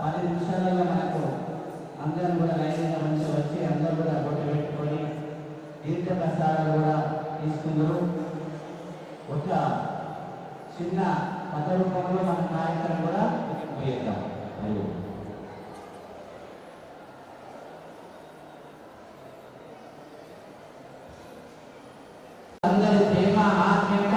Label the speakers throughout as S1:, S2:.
S1: పది నిమిషాలలో మనకు అందరం కూడా లైన్గా మంచి వచ్చి అందరూ కూడా బొట్టు పెట్టుకొని దీర్ఘ ప్రసాదాలు కూడా తీసుకున్నారు ఒక చిన్న పద రూపంలో మన కార్యక్రమం కూడా ముగిద్దాం అందరి ప్రేమ ఆత్మీయత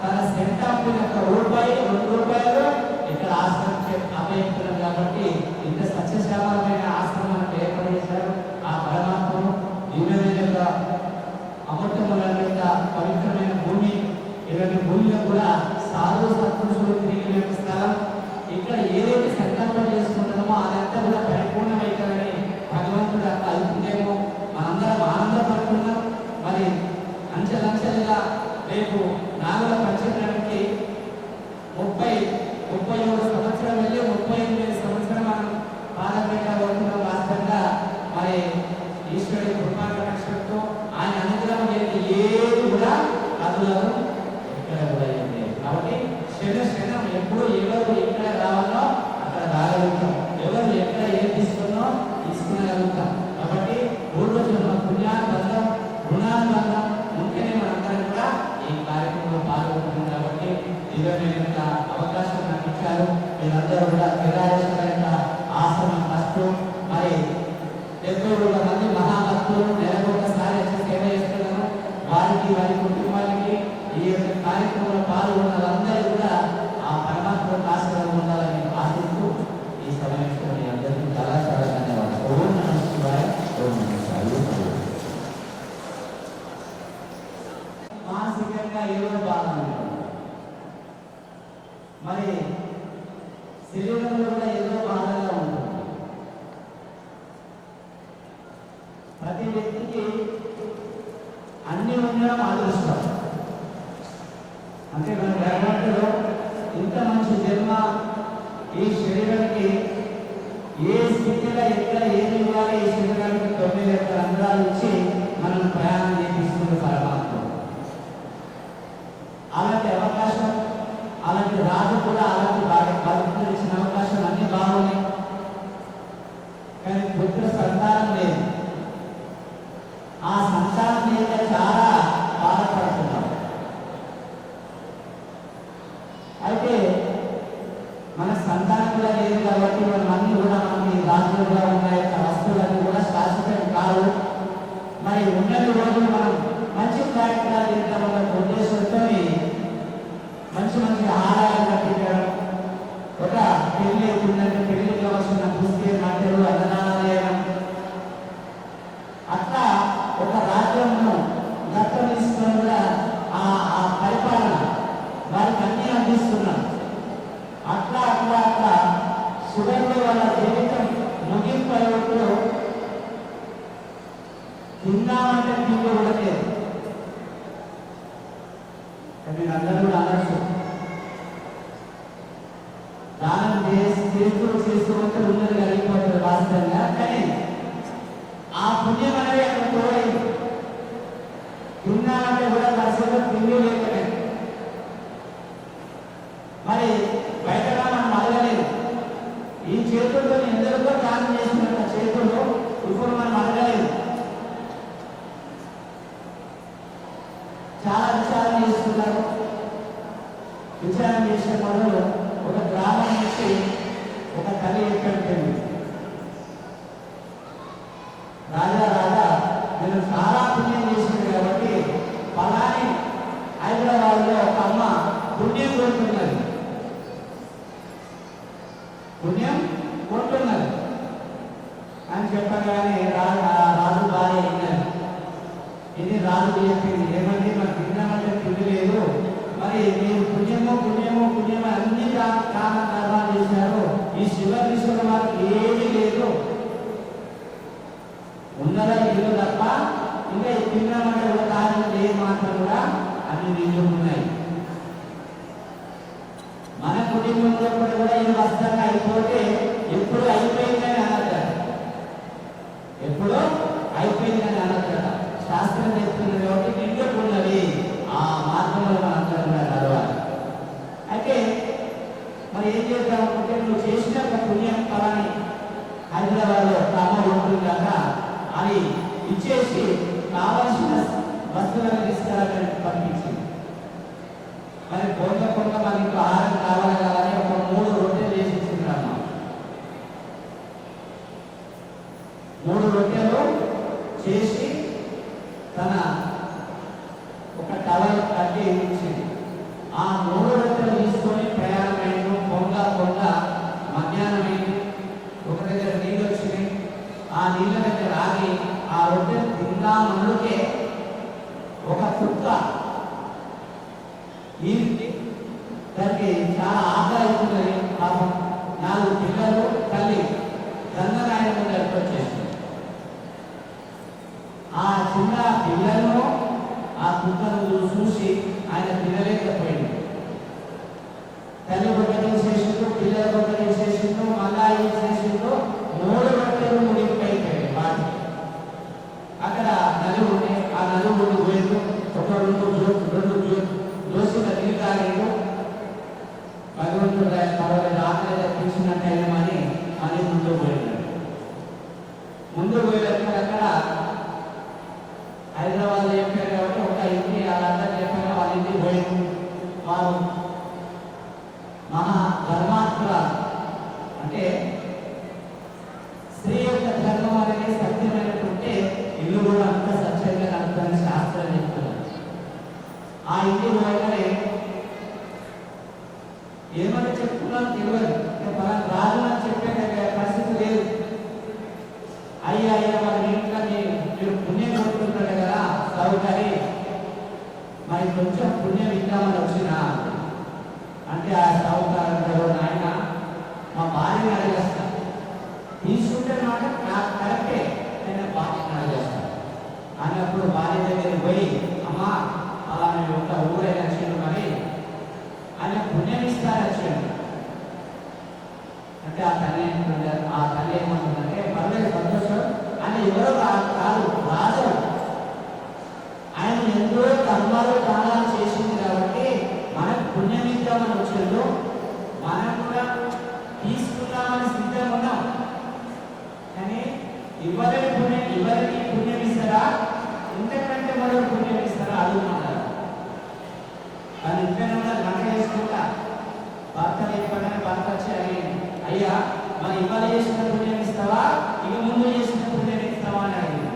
S1: తన సెంటాపు యొక్క రూపాయి రెండు రూపాయలు ఇక్కడ ఆశ్రమం అభయిస్తున్నారు కాబట్టి ఇంత సత్యశ్యామలమైన ఆశ్రమాన్ని ఏర్పాటు చేశారు ఆ పరమాత్మను దివ్యమైన యొక్క అమృతముల యొక్క పవిత్రమైన భూమి ఇలాంటి భూమిలో కూడా సాధు సత్పురుషులు తిరిగి యొక్క స్థలం. ఇక్కడ ఏదైతే సంకల్పం చేసుకుంటామో అదంతా కూడా పరిపూర్ణమైతుందని భగవంతుడు అట్లా అవుతుందేమో మనందరం ఆనందపడుతున్నాం మరి అంచెలంచెలుగా రేపు నాగుల పంచగ్రానికి ముప్పై ముప్పై మూడు సంవత్సరం వెళ్ళి ముప్పై ఎనిమిది సంవత్సరం మనం పాలపేట అవుతున్న వాస్తవంగా మరి ఈశ్వరుడి కృపాకటాక్షంతో ఆయన అనుగ్రహం లేని ఏది కూడా కదులను ఎక్కడ కూడా ఏం లేదు కాబట్టి క్షణ క్షణం ఎప్పుడు ఎవరు ఎక్కడ రావాలో అక్కడ రాగలుగుతాం ఎవరు ఎక్కడ ఏం తీసుకున్నో తీసుకునగలుగుతాం కాబట్టి పూర్వజన్మ పుణ్యానుబంధం రుణానుబంధం ఉంటేనే మనందరం కూడా ఈ కార్యక్రమంలో పాల్గొంటున్నాం కాబట్టి ఇరవై యొక్క అవకాశం నాకు ఇచ్చారు మీరందరూ కూడా కిరాయేశ్వర యొక్క ఆశ్రమం ఫస్ట్ మరి డెబ్బై రెండు మంది మహాభక్తులు నెలకు ఒకసారి వచ్చి సేవ చేస్తున్నారు వారికి వారి కుటుంబానికి ఈ యొక్క కార్యక్రమంలో పాల్గొన్న వాళ్ళందరూ కూడా ఆ పరమాత్మ ఆశీర్వాదం ఉండాలని ఆశిస్తూ ఈ సమయంలో మీ అందరికీ చాలా చాలా ధన్యవాదాలు ఓం నమః శివాయ ఓం నమః శివాయ ఓం. మానసికంగా ఏదో బాధ ఉంటుంది. మరి శరీరంలో కూడా ఏదో బాధగా ఉంటుంది ప్రతి వ్యక్తికి అన్ని ఉండడం అదృష్టం అంటే మన భగవంతుడు ఇంత మంచి జన్మ ఈ శరీరానికి ఏ స్థితిలో ఎక్కడ ఏది ఇవ్వాలి? ఈ శరీరానికి తొమ్మిది యొక్క రంధ్రాలు ఇచ్చి మనం ప్రయాణం చేపిస్తుంది పరమాత్మ. అలాంటి అవకాశం అలాంటి రాజు కూడా అలాంటి బాగా బాధ్యతలు ఇచ్చిన అవకాశం అన్ని బాగున్నాయి. కానీ పుత్ర సంతానం లేదు ఆ సంతానం లేక చాలా బాధపడుతున్నాం అయితే మన సంతానం కూడా లేదు కాబట్టి మనం అన్ని కూడా మనకి రాజులుగా ఉన్న యొక్క వస్తువులన్నీ కూడా శాశ్వతం కావు మరి ఉన్నది రోజులు మనం మంచి కార్యక్రమాలు చేయడం వల్ల ఉద్దేశంతో మంచి మంచి ఆహారాలు కట్టించడం ఒక పెళ్ళి అవుతుందంటే పెళ్ళికి కావాల్సిన పుస్తక మాటలు అన్నదానాలు చేయడం అట్లా ఒక రాజ్యంను దత్తత తీసుకుని కూడా ఆ ఆ పరిపాలన వారికి అన్ని అందిస్తున్నాం అట్లా అట్లా అట్లా చివరిలో వాళ్ళ జీవితం ముగింపు అయ్యేటప్పుడు తిన్నామంటే తిండి కూడా లేదు మీరు అందరూ కూడా అనొచ్చు దానం చేస్తూ చేస్తూ ఉంటే ఉన్నది కలిగిపోతుంది వాస్తవంగా కానీ ఆ పుణ్యం అనేది అక్కడ తోడైంది తిన్నామంటే కూడా పరిస్థితులు తిండి లేకనే మరి బయటగా మనం అడగలేదు ఈ చేతులతో ఎందరికో దానం చేసినంత చేతులు ఇప్పుడు మనం అడగలేదు చాలా విచారణ చేస్తున్నారు విచారణ చేసిన మొదలు ఒక గ్రామం నుంచి ఒక తల్లి ఎక్కడికి రాజా రాజా నేను చాలా పుణ్యం చేసింది కాబట్టి పలాని హైదరాబాద్లో ఒక అమ్మ పుణ్యం కోరుతున్నది పుణ్యం కొంటున్నది అని చెప్పగానే రాజు భార్య అయినది ఇది రాజు చెప్పింది ఏమంటే మాకు తిన్నామంటే పుణ్యం లేదు. మరి మీరు పుణ్యమో పుణ్యమో పుణ్యమో అన్ని కా- కారణ కర్మాలు చేశారు. ఈ శివకృష్ణుల వారికి ఏమీ లేదు. ఉన్నదా ఇల్లు తప్ప ఇంకా తిన్నామంటే ఒక కారణం లేదు మాత్రం కూడా అన్ని నీళ్ళు ఉన్నాయి. మన కుటుంబంలో కూడా ఇది వస్త్రంగా అయిపోతే ఎప్పుడు అయిపోయిందని అనద్దు. ఎప్పుడు అయిపోయిందని అనద్దు. శాస్త్రం చెప్తున్నది కాబట్టి నిండుకున్నది ఆ మార్గంలో మనందరం కూడా నడవాలి. అయితే మరి ఏం చేద్దాం అనుకుంటే నువ్వు చేసిన ఒక పుణ్యం ఫలాని హైదరాబాద్లో లో ఒక ఉంటుంది కదా అని ఇచ్చేసి కావాల్సిన వస్తువులను తీసుకురావడానికి పంపించింది. మరి కొంత కొంత మనకి ఆహారం కావాలి కావాలని ఒక మూడు రొట్టెలు చేసి ఇచ్చింది మూడు రొట్టెలు చేసి తన ఒక టవల్ కట్టి ఇచ్చింది ఆ మూడు రొట్టెలు తీసుకొని ప్రయాణమైంది పొంగ పొంగ మధ్యాహ్నం అయింది ఒక దగ్గర నీళ్ళు వచ్చినాయి ఆ నీళ్ళ దగ్గర ఆగి ఆ రొట్టె తిందామన్నుకే ఒక కుక్క ఈ దానికి చాలా ఆదాయం అవుతున్నది పాపం నాలుగు పిల్లలు తల్లి గంగనాయకు దగ్గరికి వచ్చేసింది. ఆ చిన్న పిల్లలను ఆ కుక్కను చూసి ఆయన తినలేకపోయింది. తల్లి ఒకటి చేసింది పిల్లల ఒకటి చేసిండు మళ్ళా ఏం చేసిండు మూడు రొట్టెలు మునిగిపోయిపోయాయి వాటి అక్కడ నలుగు ఉండే ఆ నలుగు ముందు పోయిండు ఒక రెండు జో- రెండు జో- దోసిన నీళ్ళు తాగిండు భగవంతుడు ఆయన పర్వాలేదు ఆకలి తప్పించినట్టయినా అని అని ముందు పోయినాడు ముందు పోయినప్పుడు అక్కడ హైదరాబాద్ చెప్పారు కాబట్టి ఒక ఇంటి వాళ్ళందరూ చెప్పారు వాళ్ళ ఇంటికి పోయింది వారు మహా ధర్మాత్మురాలు అంటే స్త్రీ యొక్క ధర్మం అనేది సత్యమైనటువంటి ఇల్లు కూడా అంత సత్యంగా నడుపుతారని శాస్త్రం చెప్తున్నారు ఆ ఇంటి పోయగానే ఏమని చెప్తున్నారో తెలియదు అంటే మనం రాజు అని చెప్పే పరిస్థితి లేదు అయ్యా అయ్యా మరి మీ ఇంట్లో మీ- మీరు పుణ్యం కొట్టుకుంటారు కదా సౌకర్య మరి కొంచెం పుణ్యం ఇద్దామని వచ్చిన అంటే ఆ సౌకర్యం నాయన మా భార్యని అడిగేస్తా తీసుకుంటే మాట నాకు కరెక్టే నేను భార్యని అడిగేస్తా అన్నప్పుడు భార్య దగ్గరికి పోయి అమ్మా అలా నేను ఒక ఊరైనా వచ్చాను మరి ఆయన పుణ్యం ఇస్తారు వచ్చాను అంటే ఆ తల్లి ఏమంటుంది? ఆ తల్లి ఏమంటుందంటే పర్లేదు సంతోషం ఆయన ఎవరో కాదు రాజు ఆయన ఎంతో కర్మాలు దానాలు చేసింది కాబట్టి మనకు పుణ్యం ఇద్దామని వచ్చాడు మనం కూడా తీసుకుందామని సిద్ధంగా ఉన్నాం కానీ ఇవ్వలేని పుణ్యం ఇవ్వలేని పుణ్యం ఇస్తారా ఇంతకంటే మరో పుణ్యం ఇస్తారా అడుగుతున్నారు కానీ ఇంట్లోనే ఉన్నది వంట చేసుకుంటా భర్త లేకపోయినా భర్త వచ్చి అడిగింది అయ్యా మరి ఇవాళ చేసిన పుణ్యం ఇస్తావా ఇక ముందు చేసిన పుణ్యం ఇస్తావా అని అడిగింది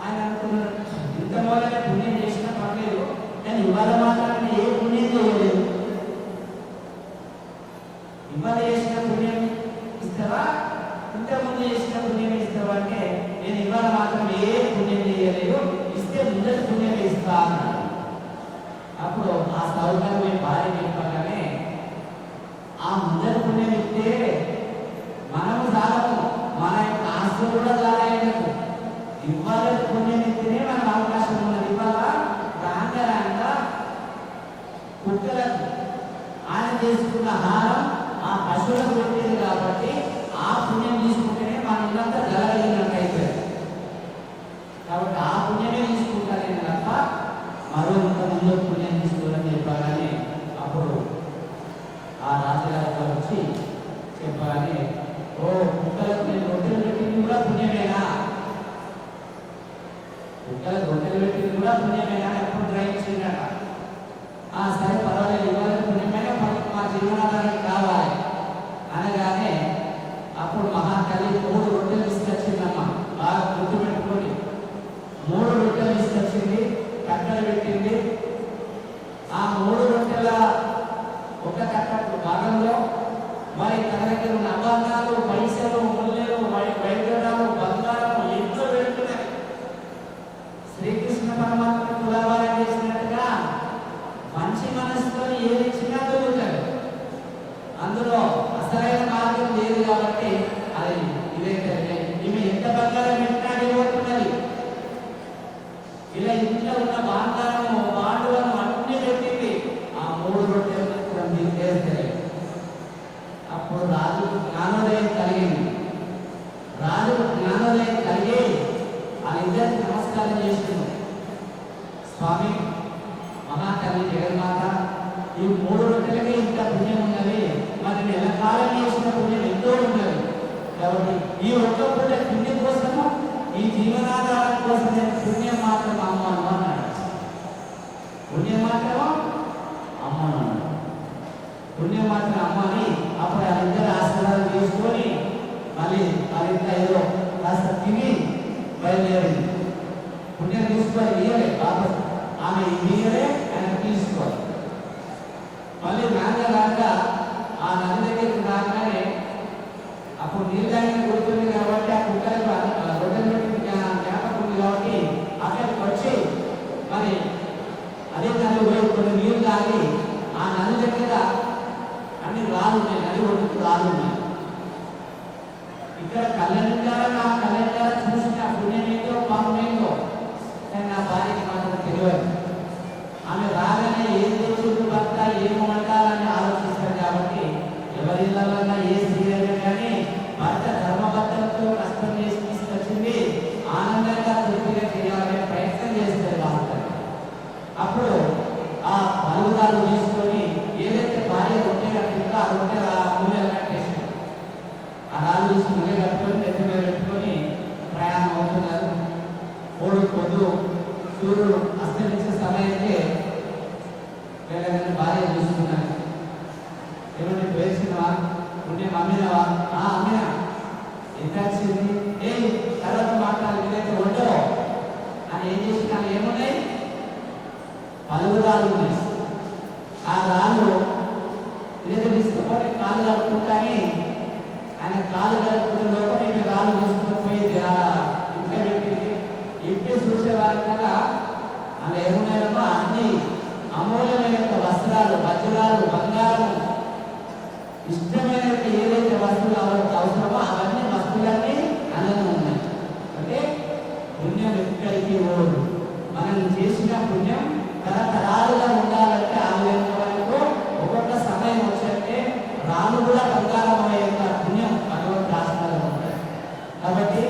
S1: ఆయన అనుకున్నాడు ఇంత మొదలైన పుణ్యం చేసినా పర్లేదు కానీ ఇవాళ మాత్రం నేను ఏ పుణ్యం చేయలేదు ఇవాళ చేసిన పుణ్యం ఇస్తావా ఇంత ముందు చేసిన పుణ్యం ఇస్తావా అంటే నేను ఇవాళ మాత్రం ఏ పుణ్యం చేయలేదు ఇస్తే ముందటి పుణ్యం ఇస్తా అన్నాడు అప్పుడు ఆ సౌకర్యం భార్య చెప్పగానే ఆ ముందర పుణ్యం ఇస్తే మనము చాలము మన యొక్క ఆస్తులు కూడా చాలాయనకు ఇవాళ పుణ్యం ఇస్తేనే మనకు అవకాశం ఉన్నది ఇవాళ రాంగ రాంగ కుక్కలకు ఆయన చేసుకున్న ఆహారం ఆ పశువులకు పెట్టేది కాబట్టి ఆ పుణ్యం తీసుకుంటేనే మన ఇల్లంతా జరగలిగినట్టు అయిపోయింది కాబట్టి ఆ పుణ్యమే తీసుకుంటాను నేను తప్ప మరో ఇంత ముందు పుణ్యం తీసుకోవాలని చెప్పగానే అప్పుడు ఆ రాజుగారితో వచ్చి చెప్పగానే ఓ కుక్కలకు నేను రొట్టెలు పెట్టింది కూడా పుణ్యమేనా కుక్కలకు రొట్టెలు పెట్టింది కూడా పుణ్యమేనా ఎప్పుడు గ్రహించిందట ఆ సరే పర్వాలేదు ఇవాళ పుణ్యమైన మనకు మా కావాలి. అనగానే అప్పుడు మహాకవి మూడు రొట్టెలు తీసుకొచ్చిందమ్మ. బాగా గుర్తుపెట్టుకోండి మూడు రొట్టెలు తీసుకొచ్చింది కట్టలు పెట్టింది. ఆ మూడు రొట్టెల ఒక కట్ట భాగంలో మరి తన దగ్గర ఉన్న అభంగాలు పైసలు కాబట్టి అది ఇదైతే ఈమె ఎంత బంగారం పెట్టినా ఇవ్వకున్నది ఇలా ఇంట్లో ఉన్న బంగారము బాండులను అన్ని పెట్టింది. ఆ మూడు రొట్టెలు కూడా అప్పుడు రాజు జ్ఞానోదయం కలిగింది. రాజు జ్ఞానోదయం కలిగి వాళ్ళిద్దరికి నమస్కారం చేసింది. స్వామి మహాకవి జగన్మాత ఈ మూడు రొట్టెలకే ఇంత పుణ్యం ఉన్నది. మనకి ఎల్లకాలం చేసిన పుణ్యం ఎంతో ఉంటుంది కాబట్టి ఈ ఒక్క పూట పుణ్యం కోసము? ఈ జీవనాధారం కోసం పుణ్యం మాత్రం అమ్మ అన్నాడు పుణ్యం మాత్రం అమ్మ పుణ్యం మాత్రం అమ్మని అప్పుడు వాళ్ళిద్దరు ఆశీర్వాదం తీసుకొని మళ్ళీ వాళ్ళింత ఏదో కాస్త తిని బయలుదేరింది. పుణ్యం తీసుకొని ఇయ్యలే పాప ఆమె ఇయ్యలే ఆయన తీసుకోవాలి మళ్ళీ నాన్నగారు అప్పుడు కొడుతుంది కాబట్టి ఆ కుక్కలకు జ్ఞాపకం ఉంది కాబట్టి అక్కడికి వచ్చి మరి అదే నది పోయి కొన్ని తాగి ఆ నది దగ్గర అన్ని రాళ్ళు ఉన్నాయి నది ఒడ్డుకు రాళ్ళు ఉన్నాయి. ఇక్కడ కళ్ళనింటారా నా కళ్ళనింటారా చూసిన కానీ నా భార్యకి మాత్రం తెలియదు. ఆమె రాగానే ఏం తెచ్చిండు భర్త ఏం వండాలని ఆలోచిస్తారు కాబట్టి ఎవరి ఇళ్ళన్నా ఏ భర్త ధర్మబద్ధంతో నష్టం చేసి తీసుకొచ్చింది ఆనందంగా తృప్తిగా చేయాలనే ప్రయత్నం చేస్తారు కాబట్టి అప్పుడు ఆ పలువురాలు తీసుకొని ఏదైతే భార్య రొట్టె కట్టిందో ఆ రొట్టె ఆ మూల కట్టేసింది ఆ రాళ్ళు తీసి మూల కట్టుకొని నెత్తి మీద పెట్టుకొని ప్రయాణం అవుతున్నారు ఓడు పొద్దు సూర్యుడు అస్తమించే సమయానికి వెళ్ళగానే భార్య చూసుకున్నాను ఏమంటే పేర్చినవా పుణ్యం అమ్మినవా ఆ అమ్మినా ఎంత వచ్చింది ఏ తర్వాత మాట్లాడాలి ఏదైతే ఉండో అని ఏం చేసినా ఏమున్నాయి? పలుగు రాళ్ళు ఉన్నాయి. ఆ రాళ్ళు ఏదైతే తీసుకుపోయి కాలు కలుపుకుంటాని ఆయన కాలు కలుపుకునే లోపల ఇంకా రాళ్ళు తీసుకుని పోయింది ఆ ఇంట్లో పెట్టింది ఇంటి చూసే వారి కదా అలా ఏమున్నాయమ్మా? అన్ని అమూల్యమైన వస్త్రాలు వజ్రాలు బంగారం ఇష్టమైన యొక్క ఏదైతే వస్తువులు అవ- అవసరమో అవన్నీ వస్తువులన్నీ అందులో ఉన్నాయి అంటే పుణ్యం ఎక్కడికి ఓడు మనం చేసిన పుణ్యం తరతరాలుగా ఉండాలంటే ఆ విధంగా వరకు ఒక్కొక్క సమయం వచ్చాకే రాను కూడా బంగారం అయ్యే యొక్క పుణ్యం భగవంతు రాష్ట్రాలు ఉంటాయి కాబట్టి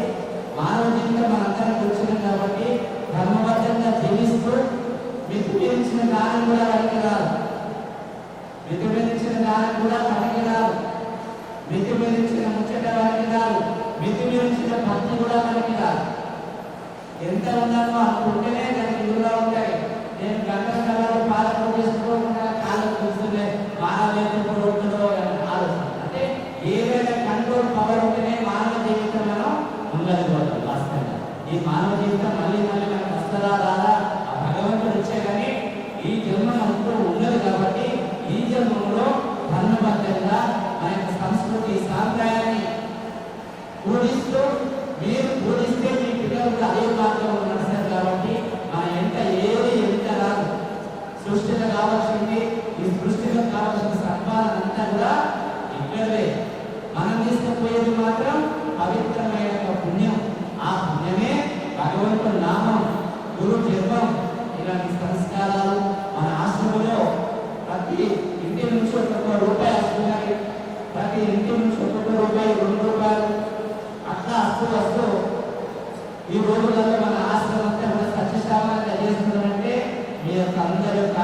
S1: మానవ జీవితం మనందరం కూర్చున్నాం కాబట్టి ధర్మబద్ధంగా జీవిస్తూ మితిమీరించిన దానం కూడా వారికి రాదు మితిమీరించిన దానం కూడా మనకి రాదు మితిమీరించిన ముచ్చట వారికి రాదు మితిమీరించిన భక్తి కూడా మనకి రాదు ఎంత ఉన్నానో అనుకుంటేనే దానికి ఎదురుగా ఉంటాయి. నేను గంటల కళలు పాలకు చేసుకోకుండా కాలం చూస్తుండే మానవ ఎందుకు ఉంటుందో అని ఆలోచన. అంటే ఏదైనా కంట్రోల్ పవర్ ఉంటేనే మానవ జీవితం మనం ఉండదు వాస్తవంగా. ఈ మానవ జీవితం మళ్ళీ మళ్ళీ మనకు వస్తుందా రాదా? ఆ భగవంతుడు ఇచ్చే కానీ ఈ జన్మ మనకు ఉండదు కాబట్టి ఈ జన్మంలో ధర్మబద్ధంగా మన యొక్క సంస్కృతి సాంప్రదాయాన్ని పూజిస్తూ మీరు పూజిస్తే మీ పిల్లలు అదే మార్గంలో నడుస్తారు కాబట్టి మన ఎంత ఏది ఎంత రాదు. సృష్టిలో కావాల్సింది ఈ సృష్టిలో కావాల్సిన సంపాదన అంతా కూడా ఇక్కడే మనం తీసుకుపోయేది మాత్రం పవిత్రమైన ఒక పుణ్యం ఆ పుణ్యమే భగవంతుడి నామం గురు జన్మం ఇలాంటి సంస్కారాలు మన ఆశ్రమంలో ప్రతి ఇంటి నుంచి ఒక్కొక్క రూపాయి వస్తున్నాయి. ప్రతి ఇంటి నుంచి ఒక్కొక్క రూపాయి రెండు రూపాయలు. అట్లా వస్తూ వస్తూ ఈ రోజులలో మన ఆశ్రమం అంతా కూడా సత్యశామనంగా తెలియజేస్తుందంటే మీ యొక్క అందరి యొక్క